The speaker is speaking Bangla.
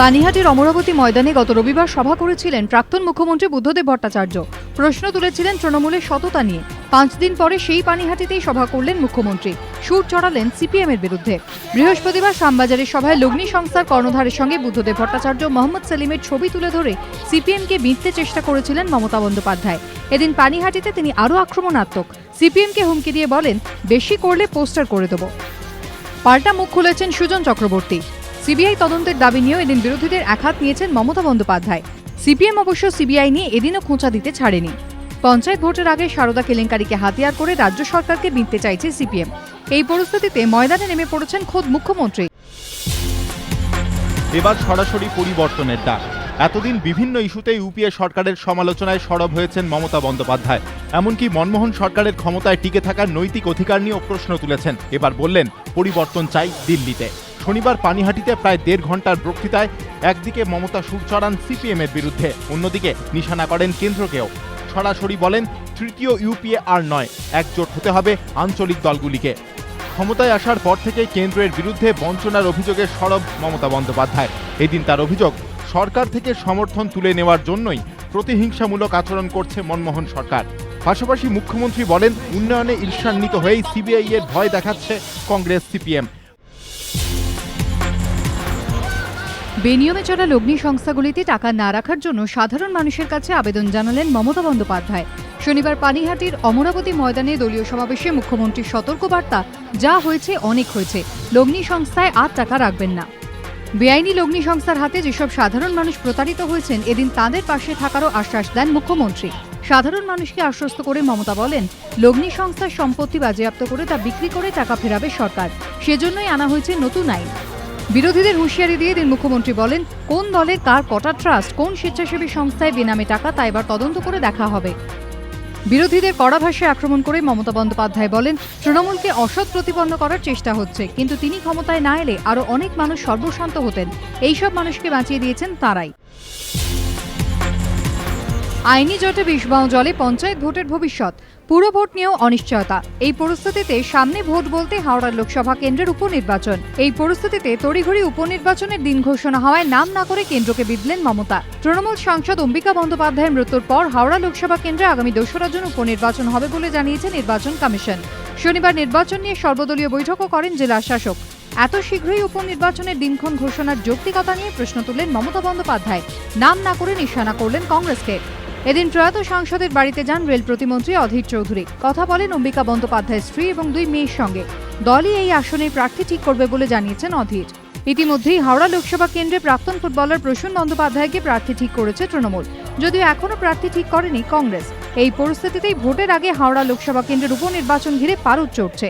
পানিহাটির অমরাবতী ময়দানে গত রবিবার সভা করেছিলেন প্রাক্তন মুখ্যমন্ত্রী বুদ্ধদেব ভট্টাচার্য। প্রশ্ন তুলেছিলেন তৃণমূলের সততা নিয়ে। পাঁচ দিন পরে সেই পানিহাটিতেই সভা করলেন মুখ্যমন্ত্রী। সুর চড়ালেন সিপিএম এর বিরুদ্ধে। বৃহস্পতিবার শ্যামবাজারের সভায় লগ্নি সংস্থার কর্ণধারের সঙ্গে বুদ্ধদেব ভট্টাচার্য মোহাম্মদ সেলিমের ছবি তুলে ধরে সিপিএমকে বিঁধতে চেষ্টা করেছিলেন মমতা বন্দ্যোপাধ্যায়। এদিন পানিহাটিতে তিনি আরও আক্রমণাত্মক। সিপিএমকে হুমকি দিয়ে বলেন, বেশি করলে পোস্টার করে দেবো। পাল্টা মুখ খুলেছেন সুজন চক্রবর্তী। সিবিআই তদন্তের দাবি নিয়েও এদিন বিরোধীদের একহাত নিয়েছেন মমতা বন্দ্যোপাধ্যায়। সিপিএম অবশ্য সিবিআই নিয়ে এদিনও খোঁচা দিতে ছাড়েনি। পঞ্চায়েত ভোটের আগে সারদা কেলেঙ্কারিকে হাতিয়ার করে রাজ্য সরকারকে বিনতে চাইছে সিপিএম। এই পরিস্থিতিতে ময়দানে নেমে পড়েছেন খোদ মুখ্যমন্ত্রী। এবার সরাসরি পরিবর্তনের ডাক। এতদিন বিভিন্ন ইস্যুতে ইউপিএ সরকারের সমালোচনায় সরব হয়েছেন মমতা বন্দ্যোপাধ্যায়। এমনকি মনমোহন সরকারের ক্ষমতায় টিকে থাকার নৈতিক অধিকার নিয়েও প্রশ্ন তুলেছেন। এবার বললেন, পরিবর্তন চাই দিল্লিতে। শনিবার পানিহাটিতে প্রায় দেড় ঘণ্টার বক্তৃতায় একদিকে মমতা সুর চড়ান সিপিএম এর বিরুদ্ধে, অন্যদিকে নিশানা করেন কেন্দ্রকেও। সরাসরি বলেন, তৃতীয় ইউপিএ আর নয়, একজোট হতে হবে আঞ্চলিক দলগুলিকে। ক্ষমতায় আসার পর থেকে কেন্দ্রের বিরুদ্ধে বঞ্চনার অভিযোগে সরব মমতা বন্দ্যোপাধ্যায়। এদিন তার অভিযোগ, সরকার থেকে সমর্থন তুলে নেওয়ার জন্যই প্রতিহিংসামূলক আচরণ করছে মনমোহন সরকার। পাশাপাশি মুখ্যমন্ত্রী বলেন, উন্নয়নে ঈর্ষান্বিত হয়েই সিবিআই এর ভয় দেখাচ্ছে কংগ্রেস সিপিএম। বেনিয়মে চলা লগ্নি সংস্থাগুলিতে টাকা না রাখার জন্য সাধারণ মানুষের কাছে আবেদন জানালেন মমতা বন্দ্যোপাধ্যায়। শনিবার পানিহাটির অমরাবতী ময়দানে দলীয় সমাবেশে মুখ্যমন্ত্রীর সতর্কবার্তা, যা হয়েছে, অনেক হয়েছে। লগ্নি সংস্থায় আর টাকা রাখবেন না। বেআইনি লগ্নি সংস্থার হাতে যেসব সাধারণ মানুষ প্রতারিত হয়েছেন, এদিন তাদের পাশে থাকারও আশ্বাস দেন মুখ্যমন্ত্রী। সাধারণ মানুষকে আশ্বস্ত করে মমতা বলেন লগ্নি সংস্থার সম্পত্তি বাজেয়াপ্ত করে তা বিক্রি করে টাকা ফেরাবে সরকার। সেজন্যই আনা হয়েছে নতুন আইন। বিরোধীদের হুঁশিয়ারি দিয়ে দিন মুখ্যমন্ত্রী বলেন, কোন দলের কার কটা ট্রাস্ট, কোন স্বেচ্ছাসেবী সংস্থায় বেনামে টাকা তা এবার তদন্ত করে দেখা হবে। বিরোধীদের কড়া ভাষায় আক্রমণ করে মমতা বন্দ্যোপাধ্যায় বলেন, তৃণমূলকে অসৎ প্রতিপন্ন করার চেষ্টা হচ্ছে, কিন্তু তিনি ক্ষমতায় না এলে আরও অনেক মানুষ সর্বশান্ত হতেন। এইসব মানুষকে বাঁচিয়ে দিয়েছেন তারাই। আইনি জটে বিষবাও জলে পঞ্চায়েত ভোটের ভবিষ্যৎ। পুরো ভোট নিয়েও অনিশ্চয়তা। এই পরিস্থিতিতে সামনে ভোট বলতে হাওড়ার লোকসভা কেন্দ্রের উপনির্বাচন। এই পরিস্থিতিতে তড়িঘড়ি উপনির্বাচনের দিন ঘোষণা হওয়ায় নাম না করে কেন্দ্রকে বিদলেন মমতা। তৃণমূল সাংসদ অম্বিকা বন্দ্যোপাধ্যায়ের মৃত্যুর পর হাওড়া লোকসভা কেন্দ্রে আগামী দোসরা জুন উপনির্বাচন হবে বলে জানিয়েছে নির্বাচন কমিশন। শনিবার নির্বাচন নিয়ে সর্বদলীয় বৈঠকও করেন জেলা শাসক। এত শীঘ্রই উপনির্বাচনের দিনক্ষণ ঘোষণার যৌক্তিকতা নিয়ে প্রশ্ন তুললেন মমতা বন্দ্যোপাধ্যায়। নাম না করে নিশানা করলেন কংগ্রেসকে। এদিন প্রয়াত সাংসদের বাড়িতে যান রেল প্রতিমন্ত্রী অধীর চৌধুরী। কথা বলেন অম্বিকা বন্দ্যোপাধ্যায়ের স্ত্রী এবং দুই মেয়ের সঙ্গে। দলই এই আসনে প্রার্থী ঠিক করবে বলে জানিয়েছেন অধীর। ইতিমধ্যেই হাওড়া লোকসভা কেন্দ্রে প্রাক্তন ফুটবলার প্রসূন বন্দ্যোপাধ্যায়কে প্রার্থী ঠিক করেছে তৃণমূল। যদিও এখনও প্রার্থী ঠিক করেনি কংগ্রেস। এই পরিস্থিতিতেই ভোটের আগে হাওড়া লোকসভা কেন্দ্রের উপনির্বাচন ঘিরে পারদ চড়ছে।